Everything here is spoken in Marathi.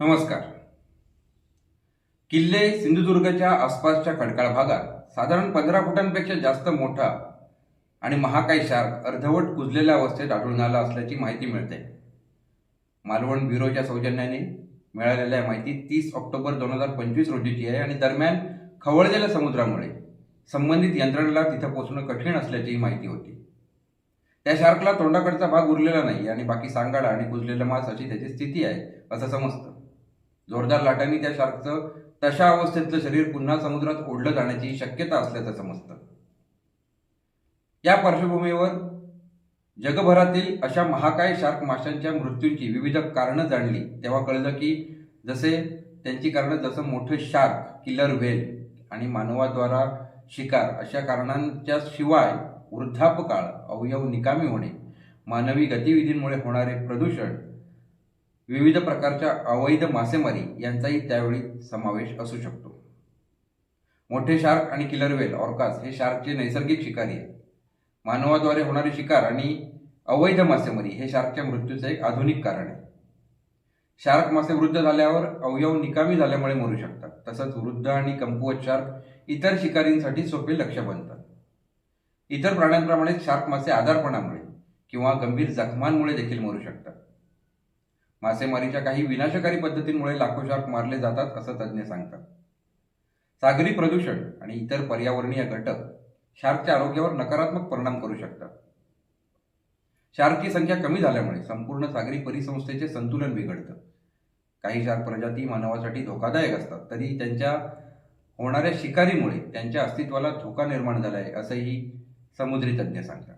नमस्कार. किल्ले सिंधुदुर्गच्या आसपासच्या खडकाळ भागात साधारण पंधरा फुटांपेक्षा जास्त मोठा आणि महाकाय शार्क अर्धवट कुजलेल्या अवस्थेत आढळून आला असल्याची माहिती मिळते. मालवण ब्युरोच्या सौजन्याने मिळालेल्या माहिती तीस ऑक्टोबर दोन हजार पंचवीस रोजीची आहे आणि दरम्यान खवळलेल्या समुद्रामुळे संबंधित यंत्रणेला तिथं पोहोचणं कठीण असल्याचीही माहिती होती. त्या शार्कला तोंडाकडचा भाग उरलेला नाही आणि बाकी सांगाडा आणि कुजलेला मांस अशी त्याची स्थिती आहे असं समजतं. जोरदार लाटांनी त्या शार्कचं तशा अवस्थेतलं शरीर पुन्हा समुद्रात ओढलं जाण्याची शक्यता असल्याचं समजतं. या पार्श्वभूमीवर जगभरातील अशा महाकाय शार्क माशांच्या मृत्यूची विविध कारणं जाणली. तेव्हा कळलं की जसे त्यांची कारणं जसं मोठं शार्क किलर व्हेल आणि मानवाद्वारा शिकार अशा कारणांच्या शिवाय वृद्धापकाळ अवयव निकामी होणे मानवी गतिविधींमुळे होणारे प्रदूषण विविध प्रकारच्या अवैध मासेमारी यांचाही त्यावेळी समावेश असू शकतो. मोठे शार्क आणि किलर वेल ऑर्कास हे शार्कचे नैसर्गिक शिकारी आहेत. मानवाद्वारे होणारी शिकार आणि अवैध मासेमारी हे शार्कच्या मृत्यूचं एक आधुनिक कारण आहे. शार्क मासे वृद्ध झाल्यावर अवयव निकामी झाल्यामुळे मरू शकतात. तसंच वृद्ध आणि कमकुवत शार्क इतर शिकारींसाठी सोपे लक्ष बनतात. इतर प्राण्यांप्रमाणे शार्क मासे आजारपणामुळे किंवा गंभीर जखमांमुळे देखील मरू शकतात. मासेमारीच्या काही विनाशकारी पद्धतींमुळे लाखो शार्क मारले जातात असं तज्ज्ञ सांगतात. सागरी प्रदूषण आणि इतर पर्यावरणीय घटक शार्कच्या आरोग्यावर नकारात्मक परिणाम करू शकतात. शार्कची संख्या कमी झाल्यामुळे संपूर्ण सागरी परिसंस्थेचे संतुलन बिघडतं. काही शार्क प्रजाती मानवासाठी धोकादायक असतात तरी त्यांच्या होणाऱ्या शिकारीमुळे त्यांच्या अस्तित्वाला धोका निर्माण झाला आहे असंही समुद्री तज्ज्ञ सांगतात.